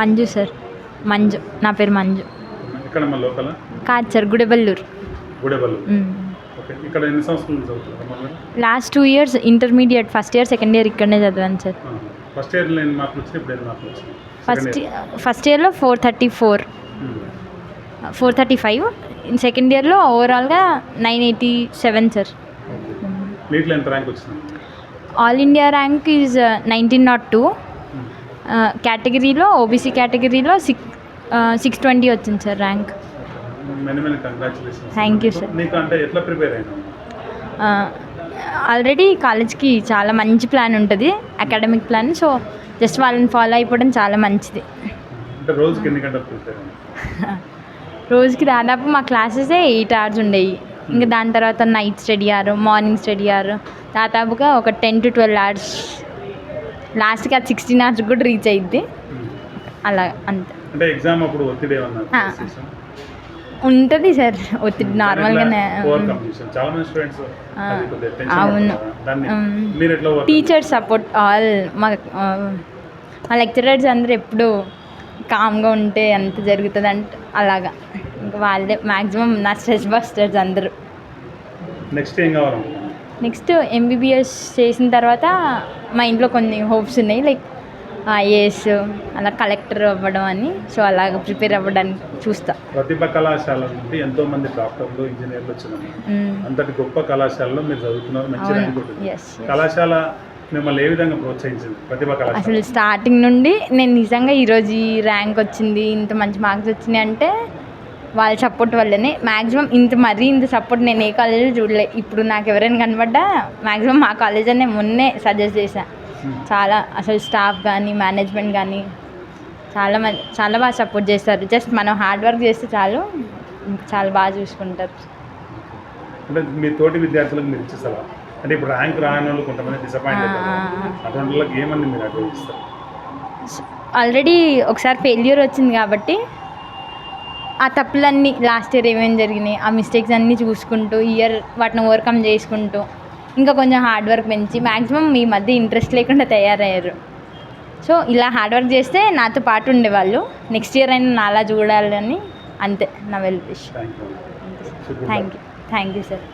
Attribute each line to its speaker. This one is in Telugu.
Speaker 1: మంజు సార్. మంజు. నా పేరు మంజు.
Speaker 2: ఇక్కడ మా లోకల్?
Speaker 1: కాదు సార్ గుడెబల్లూరు.
Speaker 2: ఇక్కడ ఎన్ని సంవత్సరాలు
Speaker 1: last two years intermediate first year second year ఇక్కడనే చదివాను సార్.
Speaker 2: ఫస్ట్ ఇయర్లో ఎన్ని మార్కులు ఇప్పుడు ఎన్ని మార్కులు
Speaker 1: ఫస్ట్ ఫస్ట్ ఇయర్లో four thirty four. Four thirty five. Second ఇయర్లో ఓవరాల్గా నైన్ ఎయిటీ సెవెన్ సార్.
Speaker 2: నీట్లో ఎంత ర్యాంక్ వచ్చింది?
Speaker 1: All India rank is nineteen not two కేటగిరీలో ఓబీసీ కేటగిరీలో సిక్స్ సిక్స్ ట్వంటీ వచ్చింది sir rank. Thank you sir already కాలేజ్కి చాలా మంచి ప్లాన్ ఉంటుంది అకాడమిక్ ప్లాన్ సో జస్ట్ వాళ్ళని ఫాలో అయిపోవడం చాలా మంచిది.
Speaker 2: రోజుకి
Speaker 1: దాదాపు మా క్లాసెసే ఎయిట్ అవర్స్ ఉండేవి. ఇంకా దాని తర్వాత నైట్ స్టడీ అయ్యారు మార్నింగ్ స్టడీ అయ్యారు దాదాపుగా ఒక టెన్ టు ట్వెల్వ్ అవర్స్. లాస్ట్కి అది సిక్స్టీన్ అవర్స్ కూడా రీచ్ అయ్యిద్ది అలా అంతే.
Speaker 2: అంటే ఎగ్జామ్ అప్పుడు ఒత్తిడి.
Speaker 1: ఉంటుంది సార్. ఒత్తిడి నార్మల్గానే. అవును. టీచర్ సపోర్ట్ ఆల్ మా మా లెక్చరర్స్ అందరూ ఎప్పుడు కామ్గా ఉంటే ఎంత జరుగుతుంది అంటే అలాగా. ఇంకా వాళ్ళే మ్యాక్సిమం నా స్ట్రెస్ బస్టర్స్ అందరూ.
Speaker 2: నెక్స్ట్ ఏం కావాలనుకుంటున్నాను
Speaker 1: నెక్స్ట్ ఎంబీబీఎస్ చేసిన తర్వాత మా ఇంట్లో కొన్ని హోప్స్ ఉన్నాయి లైక్ ఐఏఎస్ అలా కలెక్టర్ అవ్వడం అని సో అలాగ ప్రిపేర్ అవ్వడానికి చూస్తా
Speaker 2: ప్రతిభ కళాశాల నుండి ఎంతో మంది డాక్టర్లు ఇంజనీర్లు వచ్చినారు
Speaker 1: మ్మ్.
Speaker 2: అంతటి గొప్ప కళాశాలలో మీరు చదువుతున్నారు మంచి. ర్యాంక్ ఉంటుంది. కళాశాల మిమ్మల్ని ఏ విధంగా ప్రోత్సహించింది ప్రతిభ కళాశాల
Speaker 1: అసలు స్టార్టింగ్ నుండి నేను నిజంగా ఈరోజు ఈ ర్యాంక్ వచ్చింది ఇంత మంచి మార్క్స్ వచ్చినాయి అంటే వాళ్ళ సపోర్ట్ వల్లనే. మ్యాక్సిమం ఇంత మరీ ఇంత సపోర్ట్ నేను ఏ కాలేజీలో చూడలే. ఇప్పుడు నాకు ఎవరైనా కనబడ్డా మ్యాక్సిమం మా కాలేజ్ అనే మొన్నే సజెస్ట్ చేశా.
Speaker 2: Hmm.
Speaker 1: చాలా అసలు స్టాఫ్ కానీ మేనేజ్మెంట్ కానీ చాలా మంది చాలా బాగా సపోర్ట్ చేస్తారు. జస్ట్ మనం హార్డ్ వర్క్ చేస్తే చాలు చాలా బాగా చూసుకుంటారు.
Speaker 2: అంటే మీ తోటి విద్యార్థులకు మీరు ఇచ్చే సలహా. అంటే ఇప్పుడు ర్యాంక్ రాని వాళ్ళు కొంతమంది డిసప్పాయింట్. అటువంటి వాళ్ళకి ఏమని మీరు అడ్వైస్ ఇస్తారు
Speaker 1: ఆల్రెడీ ఒకసారి ఫెయిల్యూర్ వచ్చింది కాబట్టి ఆ తప్పులన్నీ లాస్ట్ ఇయర్ ఏమేమి జరిగినాయి ఆ మిస్టేక్స్ అన్నీ చూసుకుంటూ ఇయర్ వాటిని ఓవర్కమ్ చేసుకుంటూ ఇంకా కొంచెం హార్డ్ వర్క్ పెంచి మ్యాక్సిమం మీ మధ్య ఇంట్రెస్ట్ లేకుండా తయారయ్యారు. సో ఇలా హార్డ్ వర్క్ చేస్తే నాతో పాటు ఉండేవాళ్ళు. నెక్స్ట్ ఇయర్ అయినా నాలా చూడాలని అంతే నా well wish
Speaker 2: thank you
Speaker 1: thank you thank you sir